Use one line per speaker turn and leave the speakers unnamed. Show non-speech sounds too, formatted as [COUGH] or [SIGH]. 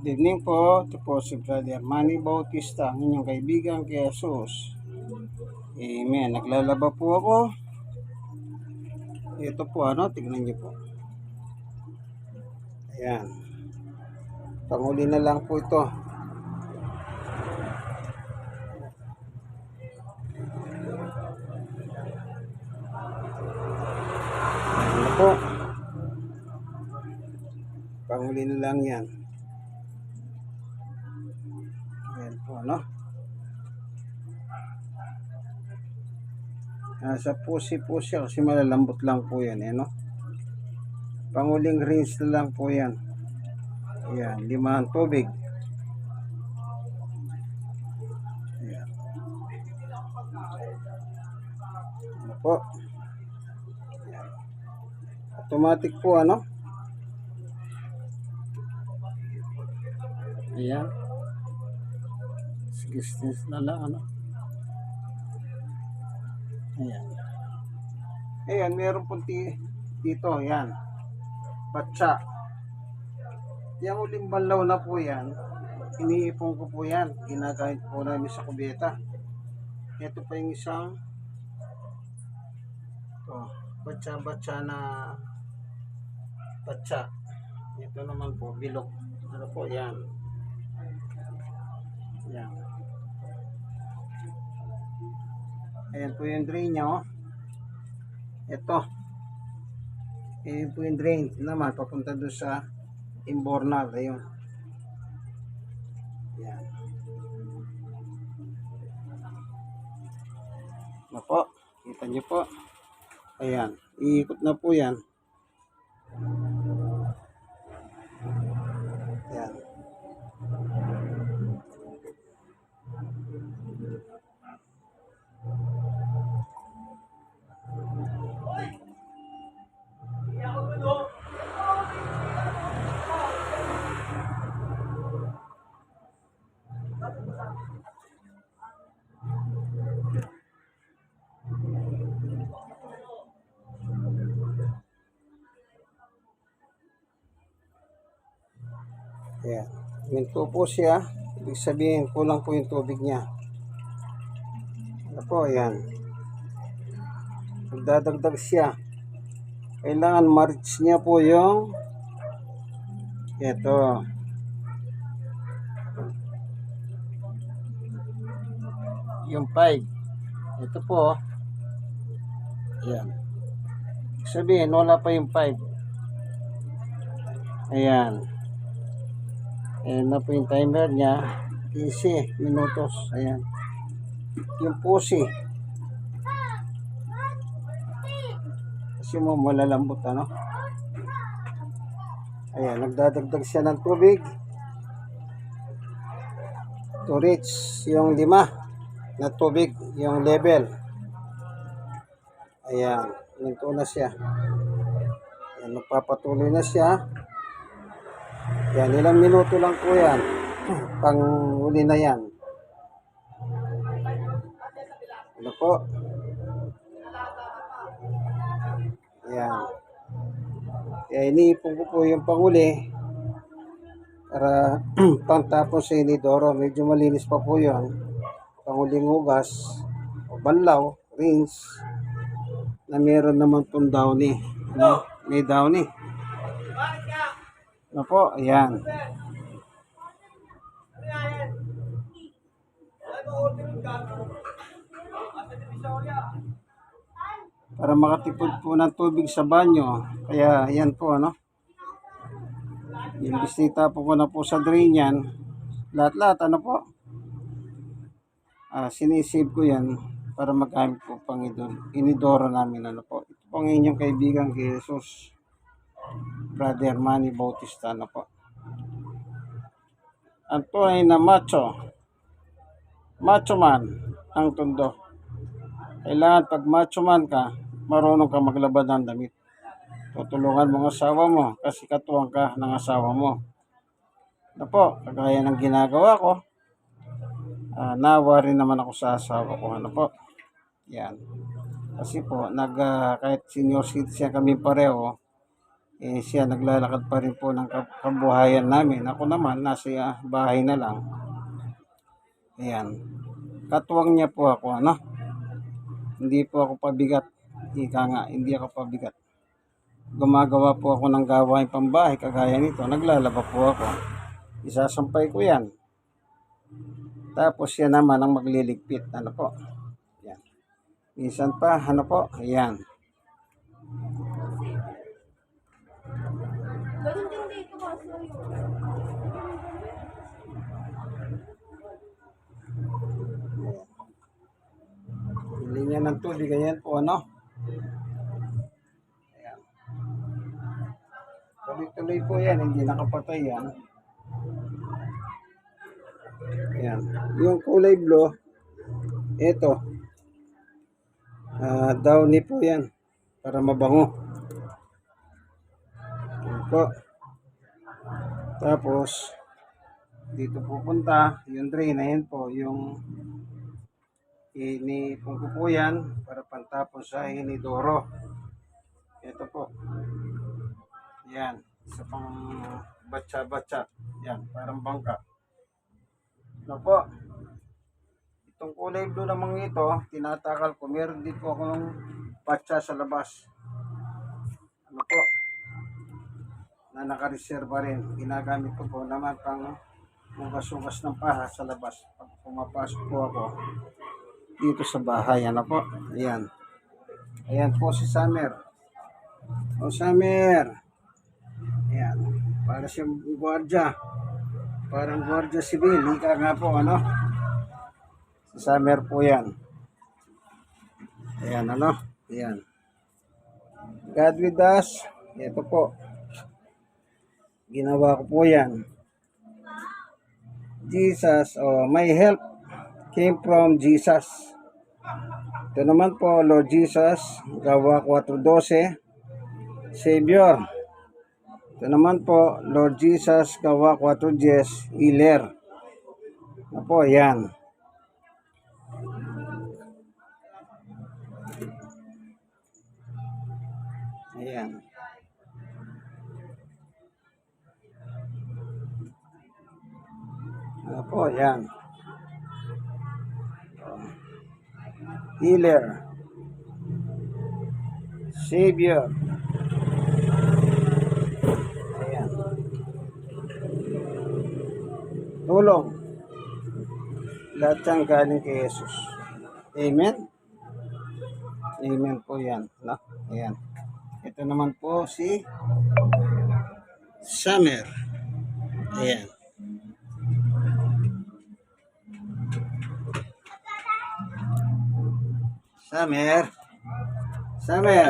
Good evening po. Ito po si Brother Manny Bautista, ang inyong kaibigan kay Jesus. Amen. Naglalaba po ako. Ito po ano, tignan niyo po. Ayan. Panguli na lang po ito. Na po. Panguli na lang yan. Ano? Nasa pusi po siya kasi malalambot lang po yan, eh, no? Panguling rinse na lang po yan. Ayan, limahan tubig. Ayan. Ano po? Ayan. Automatic po, ano? Ayan. 16 na lang, ano? Ayan. Ayan, meron po ti dito, ayan. Batsa. Yung uling banlaw na po yan, iniipon ko po yan. Ginagamit po namin sa kubeta. Ito pa yung isang ito, batsa-batsa na batsa. Ito naman po, bilog. Ano po, yan. Yan. Ayan po yung drain niya, oh. Ito. Ayan po yung drain naman, papunta doon sa imbornal. Ayun. Yan. Ano po? Kita niyo po. Ayan. Iikot na po. Yan. Ayan. Minto po siya. Ibig sabihin, kulang po yung tubig niya. Ano po, ayan. Magdadagdag siya. Kailangan ma-reach niya po yung ito. Yung 5. Ito po. Ayan. Sabihin, wala pa yung 5. Ayan. Ayan na po yung timer niya. 15 minutos. Ayan. Yung pusi. Kasi mo malalambot ano. Ayan. Nagdadagdag siya ng tubig. To reach yung lima na tubig. Yung level. Ayan. Minto na siya. Ayan. Magpapatuloy na siya. Yan, ilang minuto lang po yan. [CLEARS THROAT] Pang huli na yan. Ano po? Yan. Kaya iniipon ko po yung panguli para [CLEARS THROAT] pantapos sa inidoro. Medyo malinis pa po yun. Panguling hugas o banlaw, rinse na meron naman pong downy. Ano? May downy. Ano po? Ayan. Para makatipid po ng tubig sa banyo. Kaya ayan po ano. Imbis po ko na po sa drain yan. Lahat-lahat ano po. Ah, sinisave ko yan para magamit po pang. Inidoro namin ano po. Ito po ang inyong kaibigan kay Jesus. Brother Manny Bautista na po. Ang tunay na macho, macho man ang tundo. Kailangan pag macho man ka, marunong ka maglabad ng damit. Tutulungan mo ang asawa mo kasi katuwang ka ng asawa mo. Na po, kagaya ng ginagawa ko, ah, nawa rin naman ako sa asawa ko. Ano po? Yan. Kasi po, nag, ah, kahit senior citizen kami pareho, Eh, siya naglalakad pa rin po ng kab- kabuhayan namin. Ako naman, nasa ah, bahay na lang. Ayan. Katuwang niya po ako, ano? Hindi po ako pabigat. Ika nga, hindi ako pabigat. Gumagawa po ako ng gawain pambahay, kagaya nito. Naglalaba po ako. Isasampay ko yan. Tapos yan naman ang magliligpit. Ano po? Yan. Minsan pa, ano po? Ayan.
Ganun din dito.
Bili niya ng tubig, ganyan po, ano? Ayan. Tuloy-tuloy po yan, hindi nakapatay yan. Ayan. Yung kulay blue, ito. Ah, downy po yan, para mabango. Ayan po. Tapos, dito pupunta, yung drain na yan po, yung Inipon ko po yan para pantapon sa inidoro. Ito po. Yan. Isa pang batsa-batsa. Yan. Parang bangka. Ano po. Itong kulay blue namang ito, tinatakal ko. Meron din po akong batsa sa labas. Ano po. Na nakareserva rin. Ginagamit ko po naman pang hugas-hugas ng paha sa labas. Pag pumapasok po ako, dito sa bahay. Ano po? Ayan. Ayan po si Summer. O Summer. Ayan. Para siyang gwardiya. Parang gwardiya sibil. Ika nga po, ano? Si Summer po yan. Ayan, ano? Ayan. God with us. Ito po. Ginawa ko po yan. Jesus, oh, my help came from Jesus. Ito naman po, Lord Jesus, gawa 4.12, Savior. Ito naman po, Lord Jesus, gawa 4.10, Iler. Ano po, yan. Ayan. Ano po, yan. healer, savior. Tulong. Lahat yan galing kay Jesus. Amen? Amen po yan. No? Ayan. Ito naman po si Summer. Ayan. Summer. Summer.